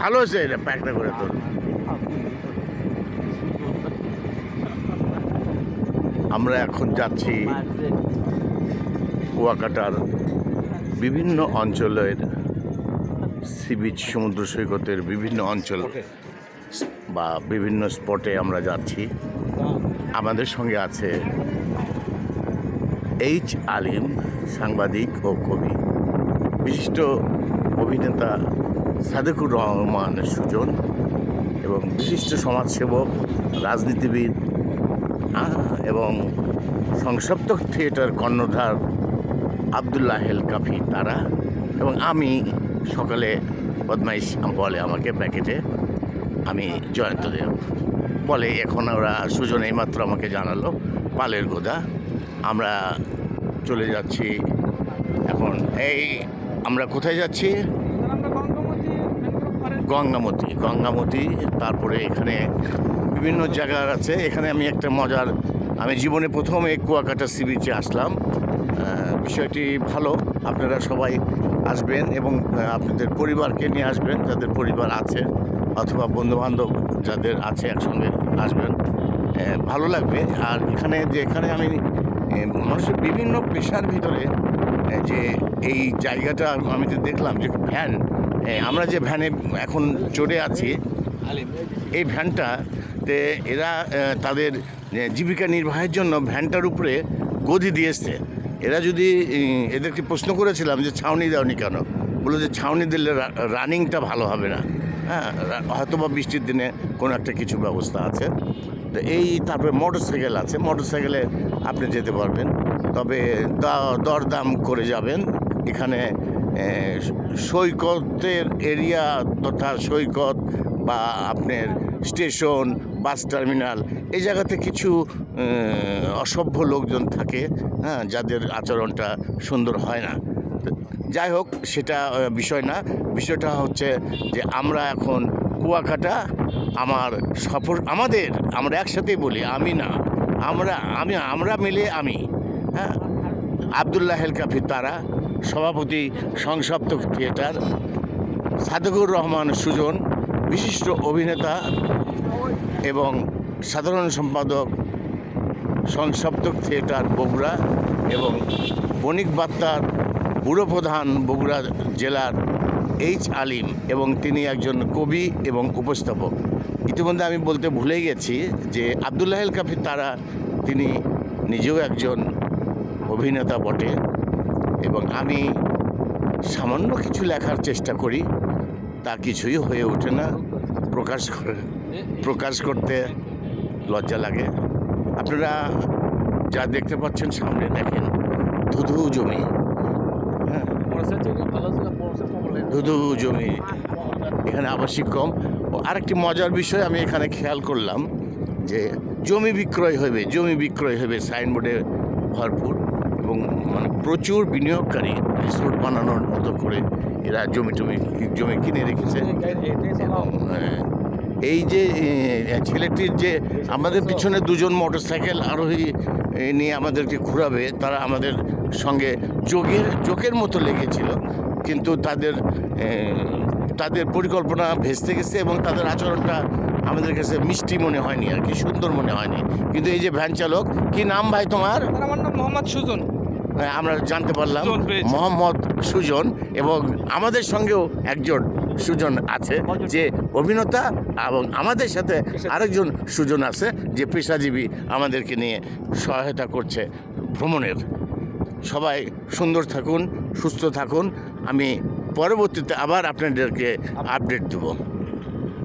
ভালো হয়েছে এটা প্যাকটা করে তোর। আমরা এখন যাচ্ছি কুয়াকাটার বিভিন্ন অঞ্চলের সি বিচ সমুদ্র সৈকতের বিভিন্ন অঞ্চল বা বিভিন্ন স্পটে আমরা যাচ্ছি। আমাদের সঙ্গে আছে এইচ আলিম সাংবাদিক ও কবি। বিশিষ্ট অভিনেতা সাদেকুর রহমান সুজন এবং বিশিষ্ট সমাজসেবক, রাজনীতিবিদ এবং সংসপ্তক থিয়েটার কর্ণধার আবদুল্লাহ হেল কাফি তারা এবং আমি সকালে বদমাইশ বলে আমাকে প্যাকেটে। আমি জয়ন্ত দেব বলে এখন ওরা সুজন এইমাত্র আমাকে জানালো পালের গোদা। আমরা চলে যাচ্ছি এখন। এই, আমরা কোথায় যাচ্ছি? গঙ্গামতি। গঙ্গামতি, তারপরে এখানে বিভিন্ন জায়গার আছে। এখানে আমি একটা মজার, আমি জীবনে প্রথম কুয়াকাটা সি বিচে আসলাম। বিষয়টি ভালো, আপনারা সবাই আসবেন এবং আপনাদের পরিবারকে নিয়ে আসবেন, যাদের পরিবার আছে অথবা বন্ধুবান্ধব যাদের আছে একসঙ্গে আসবেন। ভালো লাগবে। আর এখানে যে এখানে আমি মানুষের বিভিন্ন পেশার ভিতরে যে এই জায়গাটা আমি তো দেখলাম, যে ভ্যান আমরা যে ভ্যানে এখন চড়ে আছি, এই ভ্যানটাতে এরা তাদের জীবিকা নির্বাহের জন্য ভ্যানটার উপরে গদি দিয়েছে এরা যদি এদেরকে প্রশ্ন করেছিলাম যে ছাউনি দাওনি কেন? বলে যে ছাউনি দিলে রানিংটা ভালো হবে না। হ্যাঁ হয়তো বা বৃষ্টির দিনে কোনো একটা কিছু ব্যবস্থা আছে। তো এই তারপরে মোটর সাইকেল আছে। মোটর সাইকেলে আপনি যেতে পারবেন। তবে দরদাম করে যাবেন। এখানে সৈকতের এরিয়া তথা সৈকত বা আপনার স্টেশন, বাস টার্মিনাল, এই জায়গাতে কিছু অসভ্য লোকজন থাকে হ্যাঁ যাদের আচরণটা সুন্দর হয় না। যাই হোক, সেটা বিষয় না। বিষয়টা হচ্ছে যে আমরা এখন কুয়াকাটা, আমার সফর, আমাদের, আমরা একসাথেই বলি, আমি না, আমরা, আমি, আমরা মিলে আমি হ্যাঁ আবদুল্লাহ হেল কাফি তারা সভাপতি সংসপ্তক থিয়েটার, সাদেকুর রহমান সুজন, বিশিষ্ট অভিনেতা এবং সাধারণ সম্পাদক সংসপ্তক থিয়েটার বগুড়া এবং বণিক বার্তার ব্যুরো প্রধান বগুড়া জেলার এইচ আলিম এবং তিনি একজন কবি এবং উপস্থাপক। ইতিমধ্যে আমি বলতে ভুলে গেছি যে আবদুল্লাহেল কাফি তারা, তিনি নিজেও একজন অভিনেতা বটে। এবং আমি সামান্য কিছু লেখার চেষ্টা করি, তা কিছুই হয়ে ওঠে না। প্রকাশ করে, প্রকাশ করতে লজ্জা লাগে। আপনারা যা দেখতে পাচ্ছেন সামনে দেখেন, ধুধু জমি। হ্যাঁ। ধুধু জমি। এখানে আবাসিক কম। আরেকটি মজার বিষয় আমি এখানে খেয়াল করলাম যে, জমি বিক্রয় হবে, জমি বিক্রয় হবে, সাইনবোর্ডে ভরপুর। এবং মানে প্রচুর বিনিয়োগকারী রিসোর্ট বানানোর মতো করে এরা জমি টমি জমি কিনে রেখেছে। এবং এই যে ছেলেটির যে আমাদের পিছনে দুজন মোটরসাইকেল আরোহী নিয়ে আমাদেরকে ঘুরাবে তারা আমাদের সঙ্গে যোগের যোগের মতো লেগেছিল কিন্তু তাদের তাদের পরিকল্পনা ভেস্তে গেছে এবং তাদের আচরণটা আমাদের কাছে মিষ্টি মনে হয়নি আর কি সুন্দর মনে হয়নি। কিন্তু এই যে ভ্যান চালক কি নাম ভাই তোমার? আমার নাম মোহাম্মদ সুজন। হ্যাঁ, আমরা জানতে পারলাম। মোহাম্মদ সুজন এবং আমাদের সঙ্গেও একজন সুজন আছে যে অভিনেতা এবং আমাদের সাথে আরেকজন সুজন আছে যে পেশাজীবী আমাদেরকে নিয়ে সহায়তা করছে ভ্রমণের। সবাই সুন্দর থাকুন সুস্থ থাকুন। আমি পরবর্তীতে আবার আপনাদেরকে আপডেট দেবো।